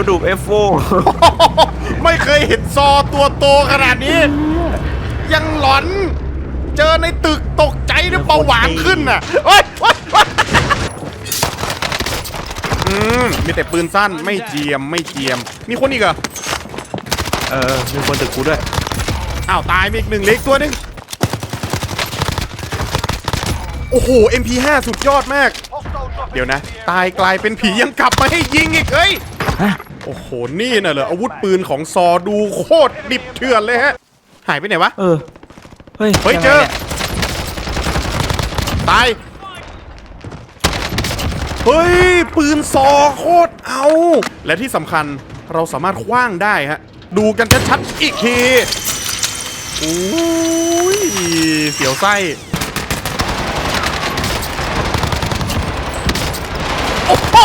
ระดูก F4 ไม่เคยเห็นซอตัวโตขนาดนี้ ยังหลอน เจอในตึกตกใจหรือเบาหวานขึ้นน่ะเฮ้ยเฮ้ยเฮ้ยอืมมีแต่ปืนสั้นไม่เจียมไม่เจียม มีคนอีกเหรอเออมีคนตึกกูด้วย อ้าวตายไปอีกหนึ่งเล็กตัวหนึงโอ้โห MP5 สุดยอดมาก เดี๋ยวนะ ตายกลายเป็นผียังกลับมาให้ยิงอีกเอ้ย ฮะ โอ้โห นี่น่ะเหรออาวุธปืนของซอดูโคตรดิบเถื่อนเลยฮะ หายไปไหนวะ เออ เฮ้ยเฮ้ยงไงเจอนี่ยตาย เฮ้ย ปืนซอโคตรเอา และที่สำคัญเราสามารถคว้างได้ฮะ ดูกันชัดๆอีกทีโอ้ยเสียวไส้ โอ้โห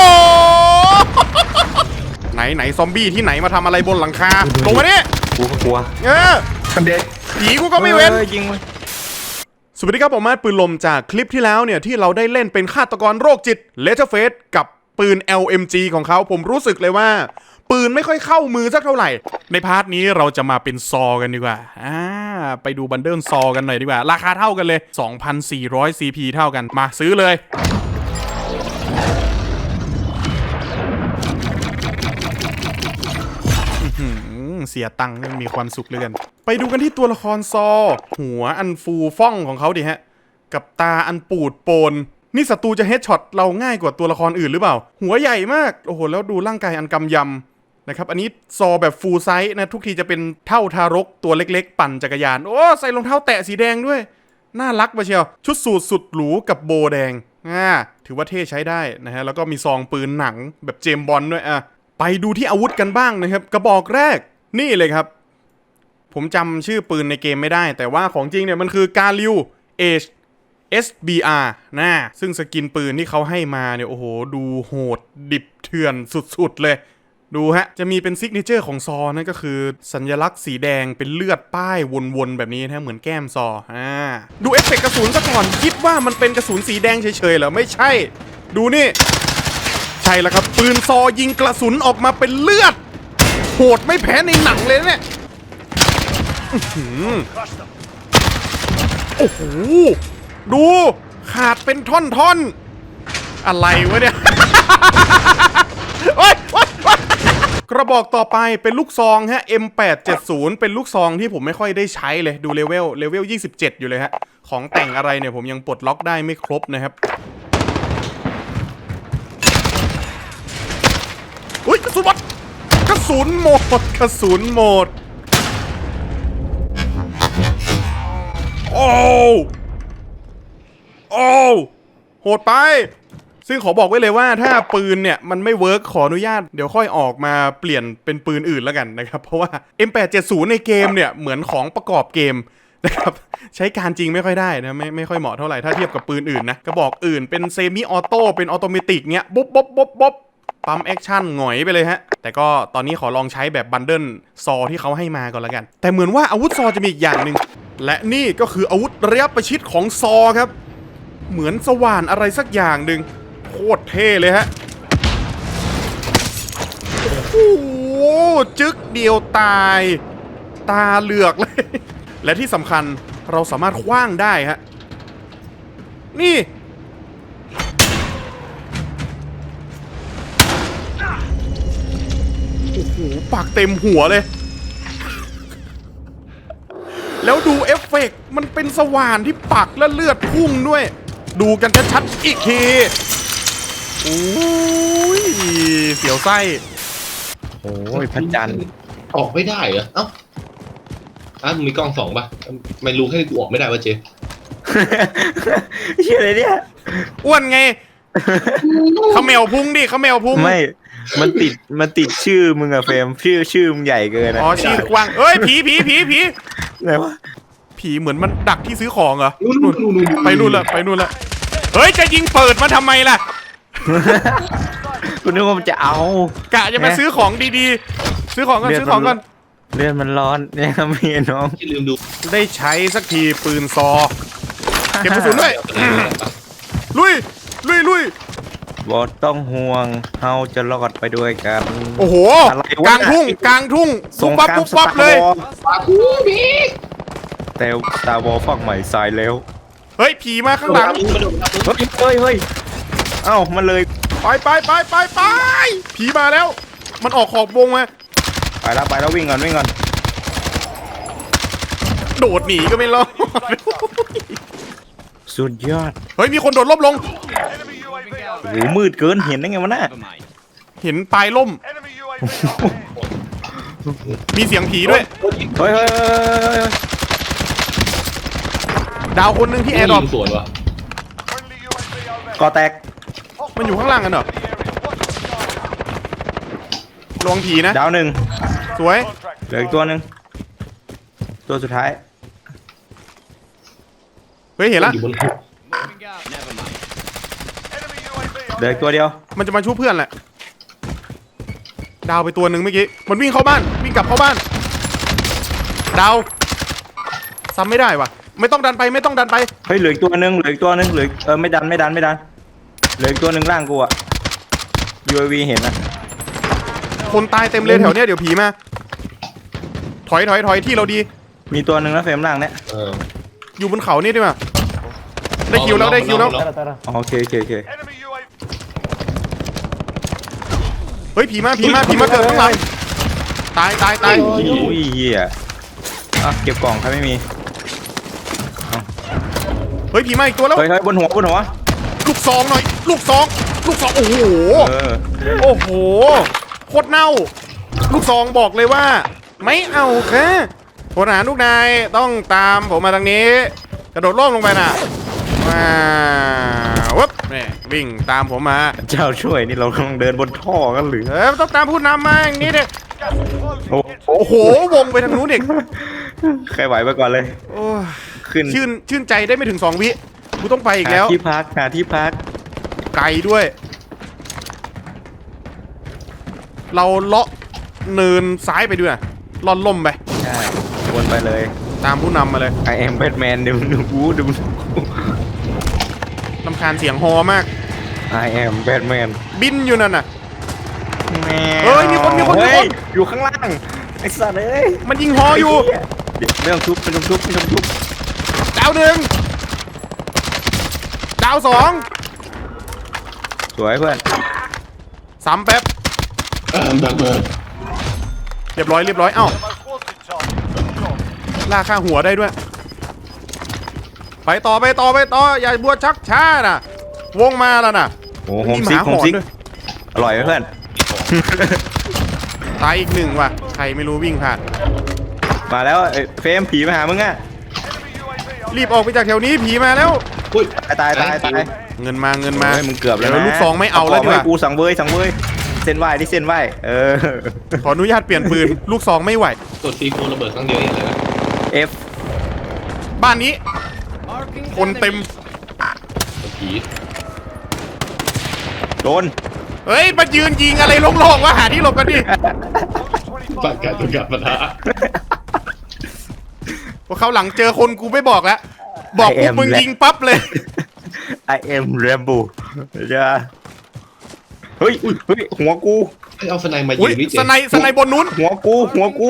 ไหนไหนซอมบี้ที่ไหนมาทำอะไรบนหลังคาลงมาดิกูก็กลัวเออผีกูก็ไม่เว้น ออยิงมันสวัสดีครับผมมาร์ทปืนลมจากคลิปที่แล้วเนี่ย ที่เราได้เล่นเป็นฆาตกรโรคจิตเลเทเฟสกับปืน LMG ของเขาผมรู้สึกเลยว่า ปืนไม่ค่อยเข้ามือสักเท่าไหร่ ในพาร์ทนี้เราจะมาเป็นซอกันดีกว่าอ่า ไปดูบันเดิลซอกันหน่อยดีกว่า ราคาเท่ากันเลย 2,400 CP เท่ากันมาซื้อเลย อืม เสียตังค์นี่มีความสุขเลยกัน ไปดูกันที่ตัวละครซอ หัวอันฟูฟ่องของเขาดิฮะ กับตาอันปูดโปน นี่ศัตรูจะเฮดช็อตเราง่ายกว่าตัวละครอื่นหรือเปล่า หัวใหญ่มาก โอ้โห แล้วดูร่างกายอันกำยำนะครับ อันนี้ซอแบบฟูลไซส์นะ ทุกทีจะเป็นเท่าทารกตัวเล็กๆ ปั่นจักรยาน โอ้ใส่รองเท้าแตะสีแดงด้วย น่ารักไปเชียว ชุดสูทสุดหรูกับโบแดงอ่าถือว่าเท่ใช้ได้นะฮะ แล้วก็มีซองปืนหนังแบบเจมบอลด้วยอะไปดูที่อาวุธกันบ้างนะครับ กระบอกแรก นี่เลยครับ ผมจำชื่อปืนในเกมไม่ได้ แต่ว่าของจริงเนี่ยมันคือกาลิวเอช SBR นะซึ่งสกินปืนที่เขาให้มาเนี่ย โอ้โห ดูโหดดิบเถื่อนสุดๆ เลย ดูฮะ จะมีเป็นซิกเนเจอร์ของซอนั่นก็คือ สัญลักษณ์สีแดงเป็นเลือดป้ายวนๆ แบบนี้นะเหมือนแก้มซออ่าดูเอฟเฟกต์กระสุนซะก่อน คิดว่ามันเป็นกระสุนสีแดงเฉยๆเหรอ ไม่ใช่ ดูนี่ ใช่แล้วครับ ปืนซอยิงกระสุนออกมาเป็นเลือด โหดไม่แพ้ในหนังเลยเนี่ยโอ้โห ดู ขาดเป็นท่อนๆ อะไรวะเนี่ยโอ๊ยโอ๊ยโอ๊ยกระบอกต่อไปเป็นลูกซองฮะ M870 เป็นลูกซองที่ผมไม่ค่อยได้ใช้เลย ดูเลเวล เลเวล 27 อยู่เลยฮะ ของแต่งอะไรเนี่ยผมยังปลดล็อกได้ไม่ครบนะครับ อุ้ยกระสุนหมดกระ สุนหมดกระสุนหมด โอ้โอ้โหดไป ซึ่งขอบอกไว้เลยว่าถ้าปืนเนี่ย มันไม่เวิร์กขออนุญาตเดี๋ยวค่อยออกมาเปลี่ยนเป็นปืนอื่นแล้วกันนะครับ เพราะว่า M870 ในเกมเนี่ย เหมือนของประกอบเกมนะครับใช้การจริงไม่ค่อยได้นะไม่ไม่ค่อยเหมาะเท่าไหร่ถ้าเทียบกับปืนอื่นนะกระบอกอื่นเป็นเซมิออโต้เป็นออโตเมติกเนี้ยบ๊บบ๊บบ๊บบ๊บ ปั๊มแอคชั่นหงอยไปเลยฮะ แต่ก็ตอนนี้ขอลองใช้แบบบันเดิลซอที่เขาให้มาก่อนละกัน แต่เหมือนว่าอาวุธซอจะมีอีกอย่างหนึ่ง และนี่ก็คืออาวุธระยะประชิดของซอครับ เหมือนสว่านอะไรสักอย่างหนึ่งโคตรเท่เลยฮะ โอ้โหจึ๊กเดียวตาย ตาเหลือกเลย และที่สำคัญเราสามารถคว้างได้ฮะ นี่ โอ้โหปากเต็มหัวเลย แล้วดูเอฟเฟกต์มันเป็นสว่านที่ปักและเลือดพุ่งด้วย ดูกันชัดๆอีกทีโอ้ยเสียวไส้ โอ้ยพระจันทร์ออกไม่ได้เหรอ เอ้าอ้าวมึงมีกล้องสองป่ะไม่รู้แค่กูออกไม่ได้วะเจเชื่อเลยเนี่ย อ้วนไงเขมวพุงดิเขมวพุงไม่ มันติดมันติดชื่อมึงอะเฟรมชื่อชื่อมึงใหญ่เกินอะอ๋อชื่อกว้างเอ้ยผีผีผีผีไหนวะผีเหมือนมันดักที่ซื้อของเหรอนู่นนู่นนู่นนู่นไปนู่นละไปนู่นละเฮ้ยจะยิงเปิดมาทำไมล่ะกูนึกว่ามันจะเอากะจะมาซื้อของดีๆ ซื้อของก่อนเลือดซื้อของก่อนเลือดมันร้อนเนี่ยมีน้องที่ลืมดูได้ใช้สักทีปืนซอ เก็บกระสุนด้วยลุยลุยลุย บ่ต้องห่วงเฮาจะรอดไปด้วยกัน โอ้โห อะไรวะกลางทุ่งกลางทุ่งสปุ๊บงปั๊บครามปุ๊บปั๊บ Star เลย Wars ปาคูพี่แต่สตาร์วอลฝั่งใหม่สายแล้ว เฮ้ย ผีมาข้างหลังมาดูมาดูเฮ้ยเฮ้ยเฮ้ยเอ้ามันเลยไปไปไปไปไปผีมาแล้ว มันออกขอบวงมา ไปแล้วไปแล้ววิ่งก่อนวิ่งก่อนโดดหนีก็ไม่รอด สุดยอด เฮ้ย มีคนโดดล่มลง Enemy UAV โอ้โหมืดเกินเห็นได้ไงวะน่ะเห็นปลายล่ม Enemy UAV overhead. มีเสียงผีด้วย เฮ้ยเฮ้ยเฮ้ยเฮ้ยเฮ้ยดาวคนหนึ่งที่แอร์ดรอปยิงสวนวะ Friendly UAV overhead. ก่อแตกมันอยู่ข้างล่างกันเหรอ The area. Watch the sky. ระวังผีนะ ดาวหนึ่งสวย Contract. เหลืออีกตัวหนึ่งตัวสุดท้ายเฮ้ยเห็นละอยู่บนหัว Enemy UAV เหลืออีก overhead. ตัวเดียว มันจะมาช่วยเพื่อนแหละ ดาวไปตัวหนึ่งเมื่อกี้ มันวิ่งเข้าบ้าน วิ่งกลับเข้าบ้าน ดาว ซ้ำไม่ได้ว่ะ ไม่ต้องดันไป ไม่ต้องดันไป เฮ้ยเหลืออีกตัวหนึ่งเหลืออีกตัวหนึ่งเหลืออีกเออไม่ดันไม่ดันไม่ดันเหลืออีกตัวหนึ่งล่างกูอะ UAV เห็นนะคนตายเต็มเลยแถวเนี้ยเดี๋ยวผีมา ถอยถอยถอยที่เราดี มีตัวหนึ่งนะเฟรมล่างเนี่ยเออ อยู่บนเขานี่ดีกว่าได้คิวแล้วได้คิวแล้ว อ๋อโอเคโอเคโอเค Enemy UAV. เฮ้ยผีมาผีมาผีมาเกิดข้างหลังตายตายตายโอ้ยเหี้ยอะเก็บกล่องใครไม่มีเฮ้ยผีมาอีกตัวแล้วเฮ้ยเฮ้ยบนหัวบนหัวลูกซองหน่อย ลูกซองลูกซองโอ้โหเออโอ้โหโคตรเน่า ลูกซองบอกเลยว่า ไม่เอาค่ะพลทหารลูกนายต้องตามผมมาทางนี้ กระโดดร่มลงไปน่ะ ว้าววับนี่วิ่งตามผมมา เจ้าช่วยนี่เรากำลังเดินบนท่อกันหรือเออต้องตามผู้นำมาอย่างนี้เด็ก Gas is closing. โอ้ It's โอ้โหวงไปทางนู้นเด็กใครไหวไปก่อนเลย โอ้ยขึ้นชื่นชื่นใจได้ไม่ถึงสองวิกูต้องไปอีกแล้วหาที่พักหาที่พักไกลด้วย เราเลาะเนินซ้ายไปด้วยล่อนล่มไป ใช่วนไปเลย ตามผู้นำมาเลย I am Batman เดี๋ยวดูกูเดี๋ยวดู ลำคาญเสียงฮอมาก I am Batman บินอยู่นั่นน่ะ แมวเฮ้ยมีคนมีคนมีคน เฮ้ยอยู่ข้างล่าง ไอ้สัตว์เอ้ยมันยิงฮออยู่เดี๋ยวไม่ต้องทุบไม่ต้องทุบไม่ต้องทุบดาวหนึ่งดาวสองสวยเพื่อนสามแป๊บเออแบบเบิร์ดเรียบร้อยเรียบร้อยเอ้า the most wanted target. Good job. ล่าค่าหัวได้ด้วย ไปต่อไปต่อไปต่ออย่าบัวชักช้าน่ะวงมาแล้วน่ะโอ้โหโฮมีมหซิมากโฮหมอนซิกด้วยอร่อยไหมเพื่อนตายอีกหนึ่งว่ะใครไม่รู้วิ่งผ่านมาแล้วไอ้เฟรมผีมาหามึงอะ Enemy UAV รีบออกไปจากแถวนี้ผีมาแล้ว อุ้ยตายตายตายตายเงินมาเงินมาเฮ้ยมึงเกือบแล้วดี๋นะลูกซองไม่เอาแล้วดีกให้ว่ากูสั่งเบยสั่งเบยเส้นไหวที่เส้นไหวเออขออนุญาตเปลี่ยนปืนลูกซองไม่ไหวกดซีโฟระเบิดครั้งเดียวเองเลยนะ F บ้านนี้ คนเต็มกดผีโดนเฮ้ยมายืนยิงอะไรโล่งๆวะหาที่หลบกันดิปากกาตุกับปะทะพอเขาวหลังเจอคนกูไม่บอกแล้ว บอกปุ๊บ I am มึง black ยิงปั๊บเลย I am Rambo จ้าเฮ้ยเฮ้ยหัวกูให้เอาสไนมายิอุ้ยงนี่เจ๊สไนสไนบนนู้น หัวกู หัวกู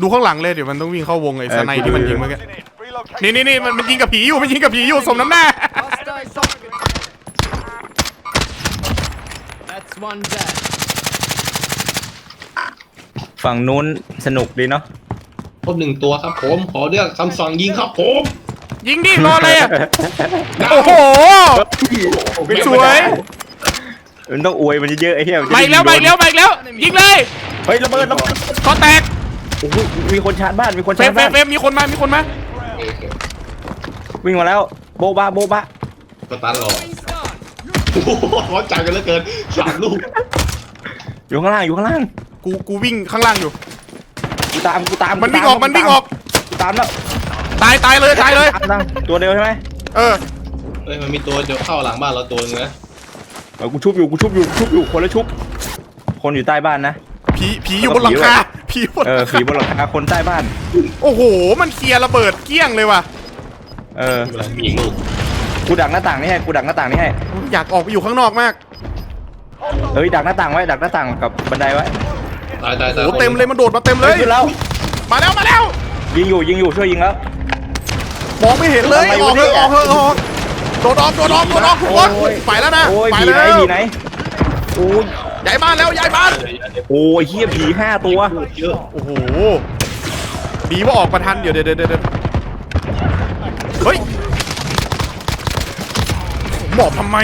ดูข้างหลังเลยเดี๋ยวมันต้องวิ่งเข้าวงไอ้เออสไนที่มันยิงเมื่อกี้ in it. Relocate. นี่นี่นี่มันมันยิงกับผีอยู่มันยิงกับผีอยู่สมน้ำหน้า That's one dead. ฝั่งนู้นสนุกดีเนาะครบหนึ่งตัวครับผม ขอเรียกคำสั่งยิงครับผมยิงดิรออะไรอะโอ้โห สวย มันต้องอวยมันเยอะๆไอ้เหี้ยมันจะไปด้แล้วไปยิงโดนแล้วไปแล้ว ยิงเลยเฮ้ยระเบิดระเบิดก็แตกโอ้โหมีคนชาร์จบ้านมีคนเฟรชามร์จเฟรบ้ามนเฟรมมีคนมามีคนมา วิ่งมาแล้วโบบะโบบะสตาร์ทรอโอ้โหร้อนใจกันเหลือเกินสามลูกอยู่ข้างล่างอยู่ข้างล่างกูกูวิ่งข้างล่างอยู่ กูตามกูตามมันวิ่งออกมันวิ่งออกกูตามแล้วตายตายเลยตายเลย ตามตามตัวเดียวใช่ไหมเออเอ้ยมันมีตัวเดี๋ยวเข้าหลังบ้านเราตัวนึงนะเออกูชุบอยู่กูชุบอยู่ชุบอยู่คนละชุบ คนอยู่ใต้บ้านนะผีผีอยู่บนหลังคา ผีบนเออผีบนหลังคาคนใต้บ้าน โอ้โห มันเคลียร์ระเบิดเกลี้ยงเลยว่ะ เออเวลามีอีกลูกกูดักหน้าต่างนี่ให้กูดักหน้าต่างนี่ให้อยากออกไปอยู่ข้างนอกมากเฮ้ยดักหน้าต่างไว้ดักหน้าต่างกับบันไดไว้ตายตายตายโอ้เต็มเลยมันโดดมาเต็มเลย ขึ้นแล้วมาแล้วมาแล้วยิงอยู่ยิงอยู่ช่วยยิงแล้ว มองไม่เห็นเลยทำไมออกเถอะวะเนี่ย ออกเถอะออกโดดออกโดดออกโดดออกทุกคนโอ้ยไปแล้วนะโอ้ยไปผีแล้ไหนวผีไหนโอ้ย ย้ายบ้านแล้วย้ายบ้านโอ้ยเฮียผีห้าตัวเยอะโอ้โหดีว่าออกมาทันเดี๋ยวเดี๋ยวเดี๋ยวเดี๋ยวเฮ้ยหมอบทำไม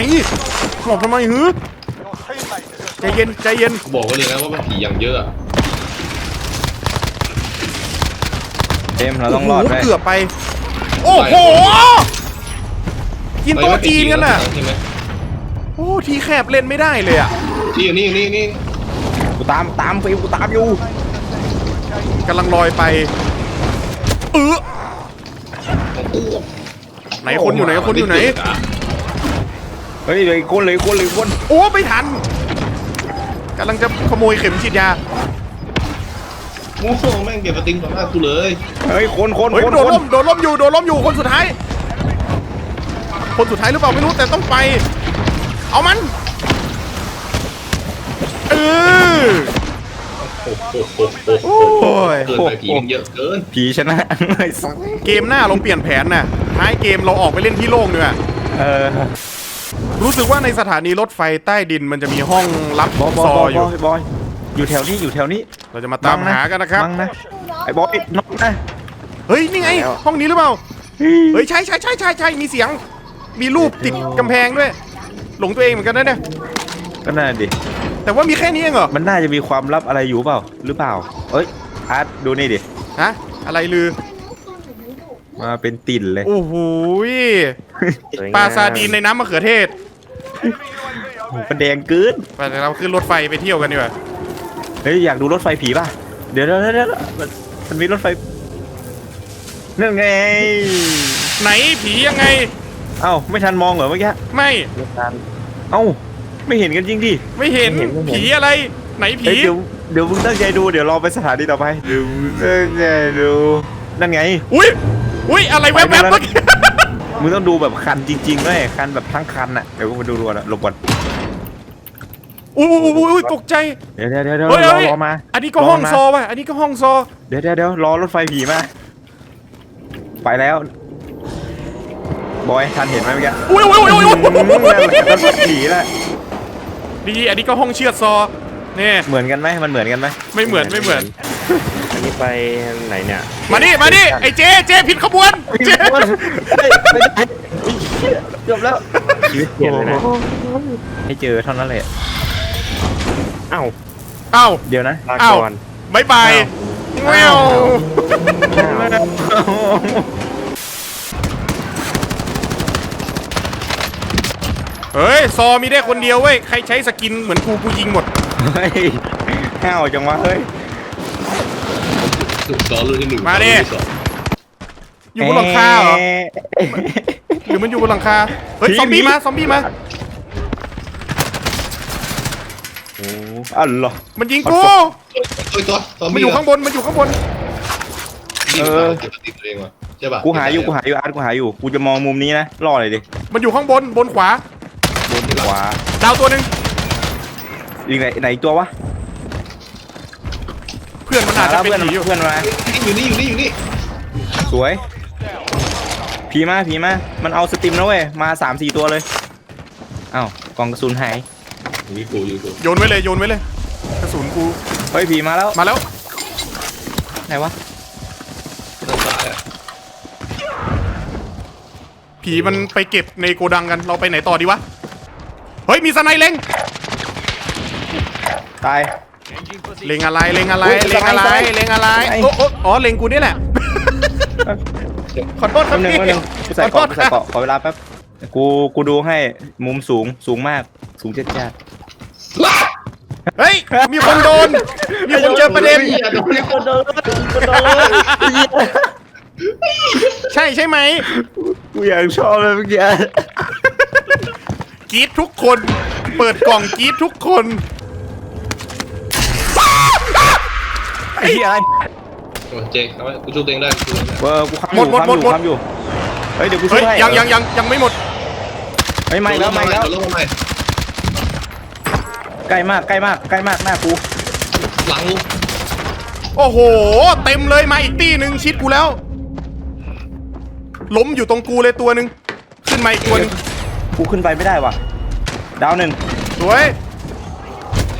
หมอบทำไมหือ Your teammate is ใจเย็นใจเย็นกูบอกไว้เลยนะว่ามันผีอย่างเยอะอะเอ็มเราต้องรอดโโหไปเกือบไป โอ้โหกินโต๊ะจีนกันน่ะใช่ไหมโอ้ทีแคบเล่นไม่ได้เลยอะ นี่อยู่นี่อยู่นี่นี่กูตามตามฟิวกูตามอยู่กำลังลอยไปเออไหนคนอยู่ไหนคนอยู่ไหน เฮ้ยเหลยคนเหลยคนเหลยคนโอ้ไม่ทันกำลังจะขโมยเข็มฉีดยาโอ้โหแม่งเก็บสติงต่อหน้ากูเลยเฮ้ยคนคนเฮ้ยคนโดนคนล้มโดนล้มอยู่โดนล้มอยู่คนสุดท้าย คนสุดท้ายหรือเปล่าไม่รู้แต่ต้องไป เอามัน เออโอ้โหโอ้โหโอ้โหโอ้ยเกินไปผีมันเยอะเกินผีชนะไอ้สัสเกมหน้าเราเปลี่ยนแผนน่ะท้ายเกมเราออกไปเล่นที่โล่งดีกว่า เออรู้สึกว่าในสถานีรถไฟใต้ดินมันจะมีห้องลับบอยบซออยอยู่บอยบอยอยู่แถวนี้อยู่แถวนี้เราจะมาตามหากันนะครับ มั้งนะไอ้บอยนกนะ เฮ้ย นี่ไง แล้ว ห้องนี้หรือเปล่า เฮ้ย ใช่ใช่ใช่ใช่ใช่มีเสียง มีรูปติดกำแพงด้วย หลงตัวเองเหมือนกันนะเนี่ย ก็น่าดิ แต่ว่ามีแค่นี้เองเหรอ มันน่าจะมีความลับอะไรอยู่เปล่า หรือเปล่า เอ้ยอาร์ตดูนี่ดิ ฮะ อะไรลือ มาเป็นติ่นเลย โอ้โหยปลาซาดีนในน้ำมะเขือเทศโอ้โหมันแดงเกิน ไปเดี๋ยวเราขึ้นรถไฟไปเที่ยวกันดีกว่า เฮ้ยอยากดูรถไฟผีป่ะ เดี๋ยวเดี๋ยวเดี๋ยวเดี๋ยวมันมันมีรถไฟนั่นไง ไหนผียังไง เอ้าไม่ทันมองเหรอเมื่อกี้ไม่เอ้า ไม่เห็นกันจริงดิ ไม่เห็นไม่เห็นไม่เห็น ผีอะไร ไหนผีเฮ้ยเดี๋ยวเดี๋ยวมึงตั้งใจดูเดี๋ยวรอไปสถานีต่อไปเดี๋ยวมึงตั้งใจดูนั่นไง อุ้ยอุ้ยอะไรแวบๆไปแล้วนะเมื่อกี้มึงต้องดูแบบคันจริงๆด้วยคันแบบทั้งคันอะเดี๋ยวกูมาดูรวนอะหลบก่อนอุ้ยอุ้ยอุ้ยอุ้ยตกใจเดี๋ยวเดี๋ยวเดี๋ยวเดี๋ยวเฮ้ยรอเฮ้ยรอมาอันนี้ก็ห้องรมาซอว่ะอันนี้ก็ห้องซอเดี๋ยวเดี๋ยวเดี๋ยวรอรถไฟผีมาไปแล้วบอยทันเห็นไหมเมื่อกี้อุ้ยอุ้ยอุ้ยอุ้ยอืมนั่นแหละอุ้ยรถไฟผีแหละ ดีอันนี้ก็ห้องเชือดซอเนี่ยเหมือนกันไหมมันเหมือนกันไหมไม่เหมือนไม่เหมือน อันนี้ไปไหนเนี่ยมานี่มานี่ไอ้เจเจผิดขบวนเจเฮ้ยไม่ได้เกือบแล้วชีวิตเปลี่ยนเลยนะให้เจอเท่านั้นแหละเอ้าเอ้าเดี๋ยวนะลาเอ้าก่อนบายบายแมว เฮ้ย ซอมีได้คนเดียวเว้ย ใครใช้สกินเหมือนกูกูยิงหมด เฮ้ยห้าวจังวะเฮ้ย ซอรุ่นที่หนึ่งมาดิ ซอรุ่นที่สองอยู่บนหลังคาเหรอหรือมันอยู่บนหลังคา เฮ้ย ผีซอมบี้ผีมาซอมบี้มา โอ้อ๋อเหรอ มันยิงกู เฮ้ยตัวซอมมันบี้อยู่ข้างบน มันอยู่ข้างบนนี่เออเก็บสติตัวเองว่ะใช่ป่ะกูหาอยู่กูหาอยู่อาร์ตกูหาอยู่ กูจะมองมุมนี้นะรอเลยดิ มันอยู่ข้างบน บนขวา บนขวาดาวตัวหนึ่งอีกไหนไหนอีกตัววะเพื่อนมันอาจจะหาเป็นเพื่อนผีอยู่เพื่อนมาอยู่นี่อยู่นี่อยู่นี่สวยผีมาผีมามันเอาสติมแล้วเว้ยมาสามสี่ตัวเลยอ้าวกล่องกระสุนหายอยู่นี่กูอยู่กูโยนไว้เลยโยนไว้เลยกระสุนกูเฮ้ยผีมาแล้วมาแล้วไหนวะทางซ้ายอะผีมันไปเก็บในโกดังกันเราไปไหนต่อดีวะ เฮ้ยมีสไนเล็งตาย เล็งอะไรเล็งอะไรอุ๊ยเล็งอะไรสไนเล็งอะไรสไน โอ้โอ้อ๋อเล็งกูนี่แหละขอโทษคแป๊รับบนึงพี่แป๊บนึงกูใส่ขอโทเกาะษกูใส่เกาะขอเวลาแป๊บกูกูดูให้มุมสูงสูงมากสูงเจ็ดจ้าเฮ้ยมีคนโดนมีคนเจอประเด็นอย่าโดนอย่าโดนใช่ใช่ไหมกูอยากชอบเลยเมื่อกี้ก รีดทุกคน เปิดกล่องกรีดทุกคนไอ้เหี้ยอะไรเจ๊งเอาไว้กูช่วยตัวเองได้กูช่วยตัวเองได้เออกูค้ำอยู่หมดหมดค้ำอยู่หมดค้ำอยู่เฮ้ยเดี๋ยวกูช่เฮ้วยยให้ยังยังยังยังไม่หมดไม่ไหม่แล้วไหม่แล้ว โดนลงมาใหม่ใกล้มากใกล้มากใกล้มากหน้ากูหลังโอ้โห เต็มเลยมาอีกตีหนึ่งชิดกูแล้ว ล้มอยู่ตรงกูเลยตัวหนึ่งขึ้นมาอีกตัวหนึ่ง กูขึ้นไปไม่ได้ว่ะ ดาวหนึ่งสวย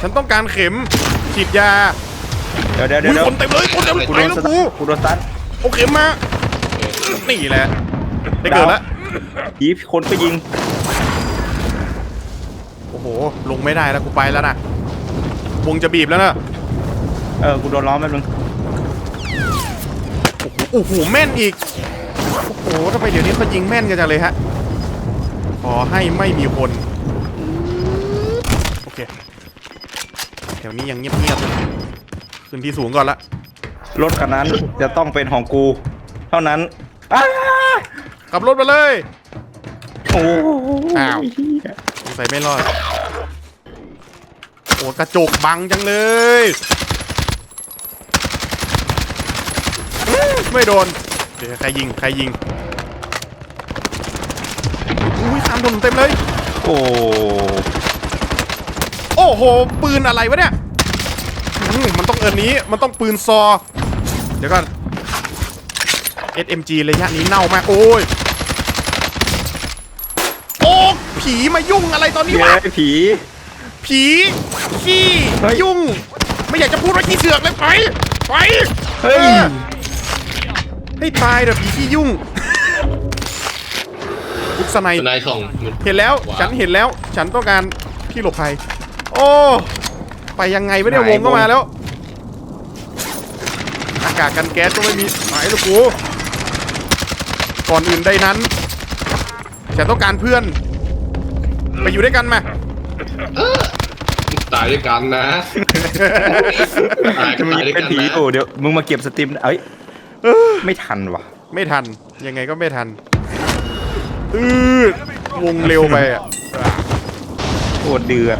ฉันต้องการเข็มฉีดยาเดี๋ยวเดี๋ยวเดี๋อุ้ยยวเดี๋ยวคนเต็มเลยคนเต็มเลยกูไปโดนแล้วสตักูนกูโดนสตันเอาเข็มมา นี่แหละ ได้เกิดแล้วผีคนก็ยิง โอ้โห ลงไม่ได้แล้วกูไปแล้วนะ วงจะบีบแล้วนะ เออ กูโดนล้อมแป๊บนึงโอ้โห แม่นอีก โอ้โหทำไมเดี๋ยวนี้เขายิงแม่นกันจังเลยฮะ ขอให้ไม่มีคน โอเค แถวนี้ยังเงียบๆอยู่ขึ้นที่สูงก่อนละรถคันนั้นจะต้องเป็นของกู เท่านั้นอ้าขับรถมาเลย โอ้อ้าวสงสัยไม่รอด โอ้กระจกบังจังเลยอื้อไม่โดน เดี๋ยวใครยิง ใครยิงอุ้ยตามโดนเต็มเลย โอ้โอ้โห ปืนอะไรวะเนี่ยอืมมันต้องเอินนี้ มันต้องปืนซอ เดี๋ยวก่อน SMG ระยะนี้เน่ามาก โอ้ย โอ้ ผีมายุ่งอะไรตอนนี้เย้วะ ผี ผีขี้เฮ้ยยุ่ง ไม่อยากจะพูดว่าขี้เสือกเลยไป ไป เฮ้ยออให้ตายเถอะผีขี้ยุ่งอุก สไนทนายส่องมัน เห็นแล้วว้าว ฉันเห็นแล้ว ฉันต้องการที่หลบภัยโอ้ไปยังไงวะเนี่ยไหนวงก็วงมาแล้วอากาศกันแก๊สก็ไม่มีหมายลูกกูก่อนอื่นใดนั้น ฉันต้องการเพื่อน ไปอยู่ด้วยกันมา ตายด้วยกันนะ ตายจะมีตายด้วยเป็กันนผีนะโอ้เดี๋ยวมึงมาเก็บสตรีมเอ้ยไม่ทันว่ะ ไม่ทันยังไงก็ไม่ทัน อืดวงเร็วไปอะโคตรเดือด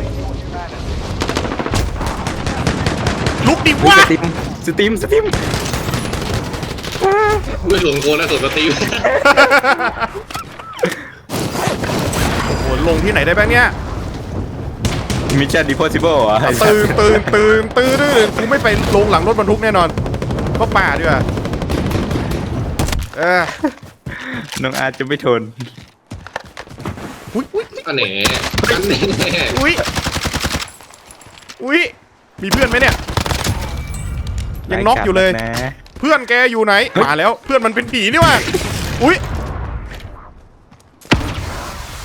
ลุกดิเฮ้ยวะสตรีมสตรีมสตรีมไม่ส่วนโกนนะส่วนสตีฟโอ้โหลงที่ไหนได้บ้างเนี่ยมิชชั่นดิพอสิเบิลอะตื่นตื่นตื่นตื่นตื่นกูไม่ไปลงหลังรถบรรทุกแน่นอนก็ป่าดีกว่าเออน้องอาร์ตจะไม่ทน อุ้ยอุ้ยอันแหน่อันแหน่อุ้ยอุ้ยมีเพื่อนไหมเนี่ย ยังน็อกอยู่เลยนะเพื่อนแกอยู่ไหนมาแล้วเพื่อนมันเป็นผีนี่ว่ะอุ้ย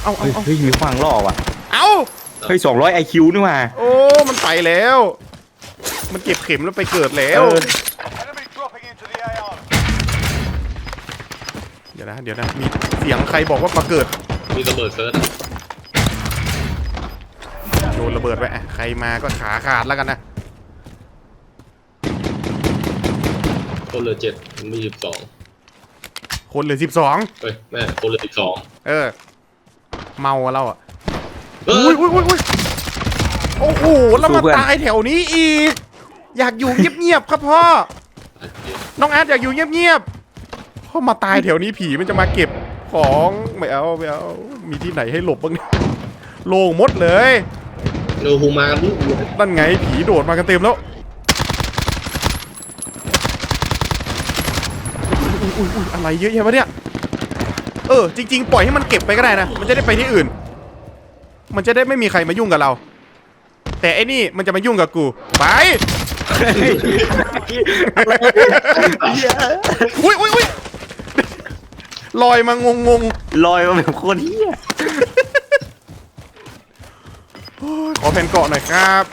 เอาเอาเฮ้ยเอาเฮ้ยมีขวางล่อว่ะเอาเฮ้ยสองร้อยไอคิวนี่ว่ะโอ้มันไปแล้ว มันเก็บเข็มแล้วไปเกิดแล้วเออ Enemy dropping into the AR. เดี๋ยวนะเดี๋ยวนะมีเสียงใครบอกว่ามาเกิด มีระเบิดเซิร์ชโดนระเบิดไปอะใครมาก็ขาขาดแล้วกันนะคนเหลือเจ็ดมีสิบสองคนเหลือสิบสองเฮ้ยแม่คนเหลือสิบสองเออ เมาแล้วอะเฮ้อุ้ยยอุ้ยอุ้ยอุ้ยโอ้โหแล้วมาตายแถวนี้อีก อยากอยู่เงียบๆครับพ่อน้องอาร์ตอยากอยู่เงียบๆพ่อมาตายแถวนี้ผีมันจะมาเก็บ ของไม่เอาไม่เอามีที่ไหนให้หลบบ้างเนี่ยโล่งหมดเลยโนฮูมากันลูกนั่นไงผีโดดมากันเต็มแล้วอุ้ยอุ้ยอุ้ยอะไรเยอะแยะวะเนี่ยเออจริง ๆ ปล่อยให้มันเก็บไปก็ได้นะมันจะได้ไปที่อื่น มันจะได้ไม่มีใครมายุ่งกับเรา แต่ไอ้นี่มันจะมายุ่งกับกูไปอุ้ยอุ้ยอุ้ย ลอยมางงงลอยมาแบบโคนเฮียๆขอแผ่นเกาะหน่อยครับ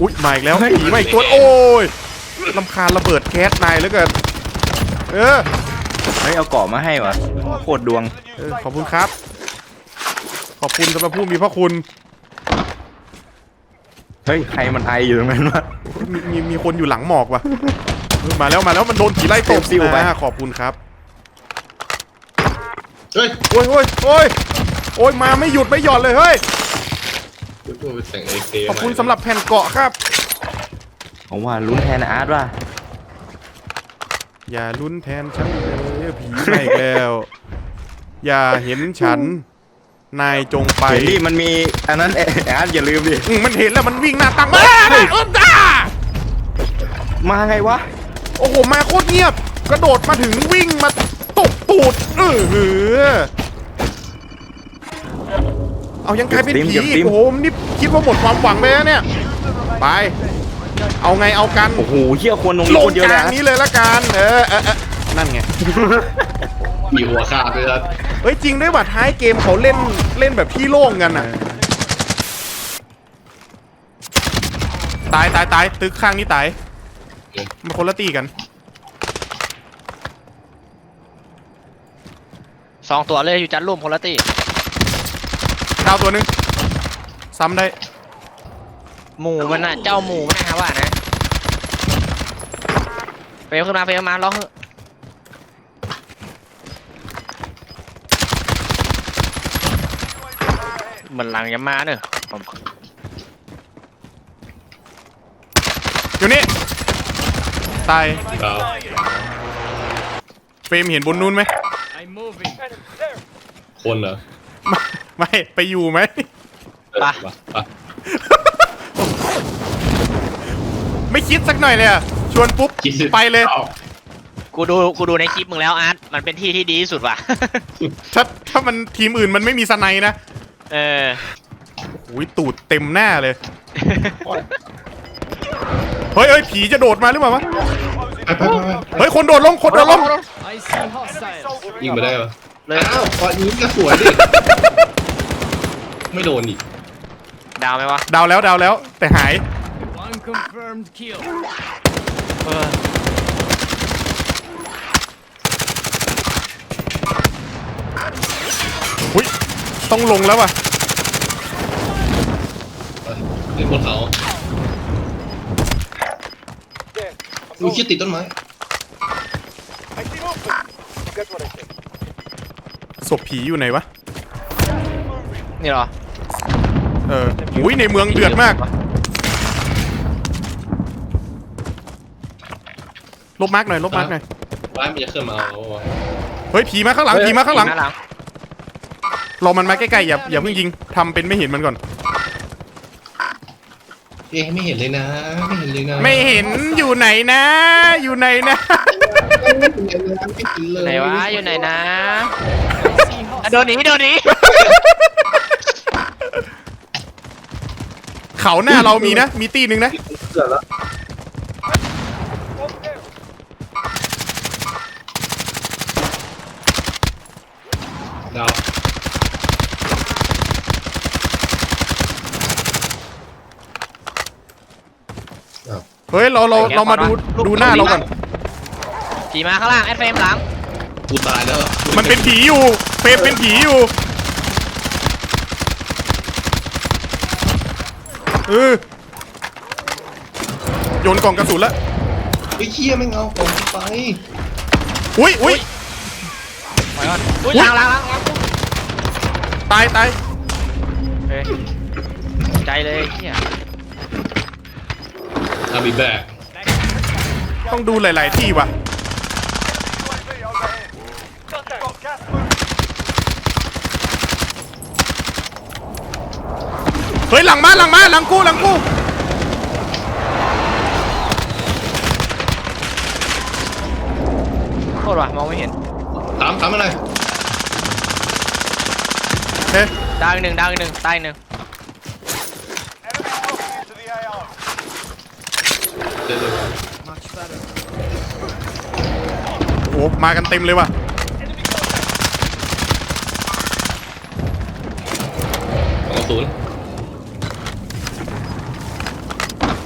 อุ้ยมาอีกแล้วผีมาอีกตัวโอ้ยลำคาญระเบิดแก๊สนายเหลือเกินเออเฮ้ยเอาเกาะมาให้ว่ะโคตรดวงเออขอบคุณครับ ขอบคุณสำหรับผู้มีพระคุณ เฮ้ยใครมันไออยู่ตรงนั้นวะ มีมีมีคนอยู่หลังหมอกว่ะเออมาแล้วมาแล้วมันโดนผีไล่ตบเซฟซิลไป อ่าขอบคุณครับ เฮ้ยโอ้ยโอ้ยโอ้ยโอ้ยมาไม่หยุดไม่หย่อนเลยเฮ้ย กูไปแต่งเอเคขอบคุณสำหรับแผ่นเกาะครับ ผมว่าลุ้นแทนอาร์ตว่ะอย่าลุ้นแทนฉันเลยผีมาอีกแล้ว อย่าเห็นฉัน นายจงไปเห็นดิมันมีอันนั้นแออาร์ตอย่าลืมดิ อืมมันเห็นแล้วมันวิ่งหน้าตั้งมาได้เออจ้ามาไงวะ โอ้โหมาโคตรเงียบ กระโดดมาถึงวิ่งมา ตบตูดเออเหือเอายังกลายเป็นผีอีกโอ้โหนี่คิดว่าหมดความหวังไปแล้วเนี่ย ไป เอาไงเอากัน โอ้โหเฮียคนตรงลนี้งคนเยอะกเลยลางอะนี้เลยละกันเออเออเออนั่นไงมีหัวขาดเลยครับเฮ้ยจริงด้วยว่ะท้ายเกมเขาเล่นเล่นแบบที่โล่งกันอะ ตายตายตายตึกข้างนี้ตายมันคนละตีกัน สองตัวเลยอยู่จันร่วมคนละตีดาวตัวหนึงซ้ำได้หมูมันน่ะเจ้าหมูมันนะว่านะเฟลขึ้นมาเฟลมาล็อกเถอะเหมือนหลังจะมาเนอะผมอยู่นี่ตายครับเฟรมเห็นบนนู้นไหม คนเหรอไม่ไปอยู่ไหม เออไป ไปไม่คิดสักหน่อยเลยอะชวนปุ๊บ คิดสิไปเลย อากูดูกูดูในคลิปมึงแล้วอาร์ตมันเป็นที่ที่ดีที่สุดว่ะ ถ้าถ้ามันทีมอื่นมันไม่มีสไนด์นะเออโอ้ยตูดเต็มหน้าเลย เฮ้ยเฮ้ยผีจะโดดมาหรือเปล่าวะไป ไปไปไปเฮ้ยคนโดดลงคนโดดลงยิงไปได้ปะเลยอ้าวตอนนี้ก็สวยดิไม่โดนอีกดาวไหมวะดาวแล้วดาวแล้ว แต่หายเอออุ้ยต้องลงแล้วว่ะเล่นบนเขา อุ้ยคิดติดต้นไม้ I see movement. That's what I said. ศพผีอยู่ไหนวะ นี่เหรอเอออุ้ยในเมืองเดือดมาก ลบมาร์กหน่อย ลบมาร์กหน่อย ร้านมันจะเคลื่อนมาเอาวะเฮ้ย ผีมาข้างหลัง ผีมาข้างหลังหน้าหลัง รอมันมาใกล้ๆ อย่าอย่าเพิ่งยิงทำเป็นไม่เห็นมันก่อน เอ๊ะไม่เห็นเลยนะ ไม่เห็นเลยนะไม่เห็นอยู่ไหนนะ อยู่ไหนนะไม่เห็นเลยนะ ไม่เห็นเลยไหนวะอยู่ไหนนะอะโดนหนีโดนหนีเขาหน้าเรามีนะ มีตีหนึ่งนะ เกิดแล้ว เฮ้ยเราเราเรามาดูดูหน้าเราก่อนผีมาข้างล่างแอดเฟรมหลังกูตายแล้วมันเป็นผีอยู่เฟรมเป็นผีอยู่เออโยนกล่องกระสุนแล้วไอ้เคี้ยไม่งเอาของกูไปอุ้ยอุ้ยไปก่อนอุ้ยอุ๊หยลังหลังหลังหลังตายตายเฮ้ยใจเลยเฮีย อาบีแบกต้องดูหลาย ๆ ที่ว่ะ UAV overhead. Got gas moving. เฮ้ย หลังมาหลังมาหลังกูหลังกู โทษว่ะมองไม่เห็น ตามตามมาหน่อยเฮ้ยดาวอีกหนึ่งดาวอีกหนึ่งตายอีกหนึ่ง Enemy dropping into the AR. เดี๋ยวโอ้มากันเต็มเลยว่ะของศูนย์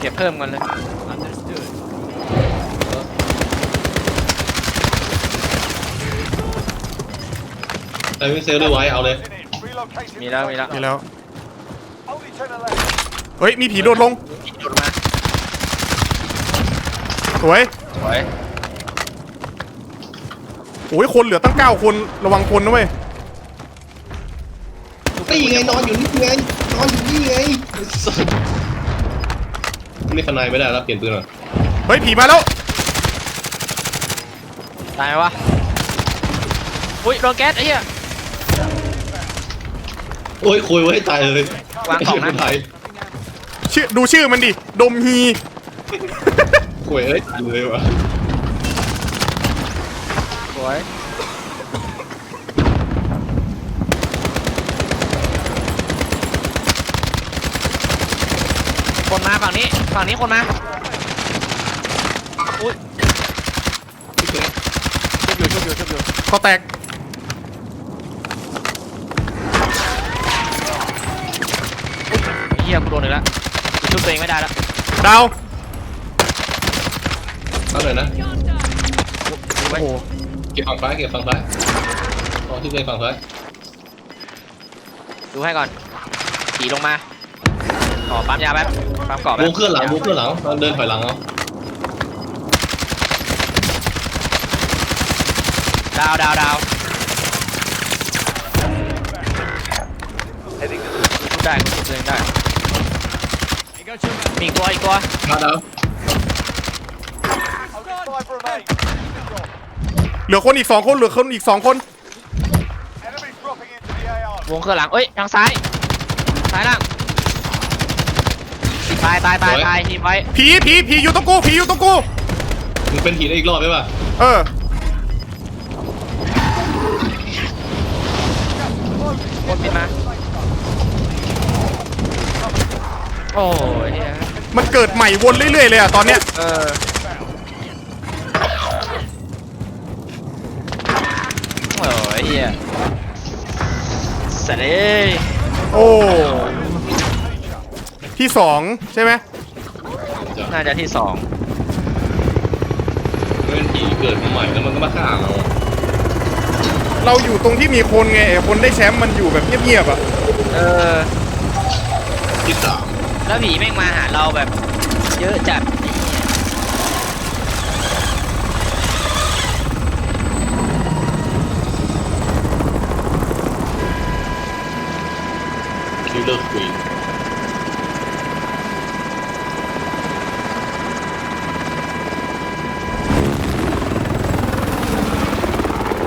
เก็บเพิ่มกันเลยไอ้ไม่เซลด้วยไว้เอาเลย In it. Relocating. มีแล้วมีแล้ว นี่แล้ว Only to the left. เฮ้ยมีผีโดดลงผีโดดมา สวยสวยโอ้ยคนเหลือตั้งเก้าคนระวังคนนะเว้ยนี่ไงนอนอยู่นี่ไงนอนอยู่นี่ไงนี่ขนายไม่ได้แล้วเปลี่ยนปืนหน่อยเฮ้ยผีมาแล้วตายไหมวะอุ้ยโดนแก๊สไอ้เหี้ยโอ้ยคุยไว้ให้ตายเลยวางกล่องนะ ไทยชื่อดูชื่อมันดิดมฮี คุยเอ้ยตายเลยวะสวยคนมาฝั่งนี้ ฝั่งนี้คนมา อุ้ยชุบอยู่ชุบอยู่ชุบอยู่ก็แตกเฮียกูโดนอีกแล้วกูชุบตัวเองไม่ได้แล้วดาว เอาหน่อยนะดูไว้โอ้โหเก็บฝั่งซ้ายเก็บฝั่งซ้ายอ๋อที่เป็นฝั่งซ้ายดูให้ก่อนขี่ลงมาขอปั๊มยาแป๊บปั๊มเกาะวแป๊บงเคลื่อนหลังวงเคลื่อนหลังตอนเดินถอยหลังเอาดาวดาวดาว Heading to ชุบได้ชุบตัวเองได้ You got your man. มีอีกตัวอีกตัวมาแล้ว Only five remain. เหลือคนอีกสองคนเหลือคนอีกสองคน Enemies dropping into the AR. วงเครื่องหลังเอ้ยทางซ้าย ซ้ายล่างตายตายตายตายทีมไว้ผีผีผีอยู่ตรงกูผีอยู่ตรงกู มึงเป็นผีได้อีกรอบไหมป่ะเออคนบินมา โอ้ยเหี้ยมันเกิดใหม่วนเรื่อยๆเลยอะตอนเนี้ย เออ โอ้ยเฮียเสร็จเลยโอ้ ที่สองใช่ไหมน่าจะที่สองมันเป็นผีเกิดมาใหม่แล้วมันก็มาฆ่าเราเราอยู่ตรงที่มีคนไงไอ้คนได้แชมป์มันอยู่แบบเงียบๆอะเออ ที่สามแล้วผีแม่งมาหาเราแบบ เยอะจัด ফেরত দিন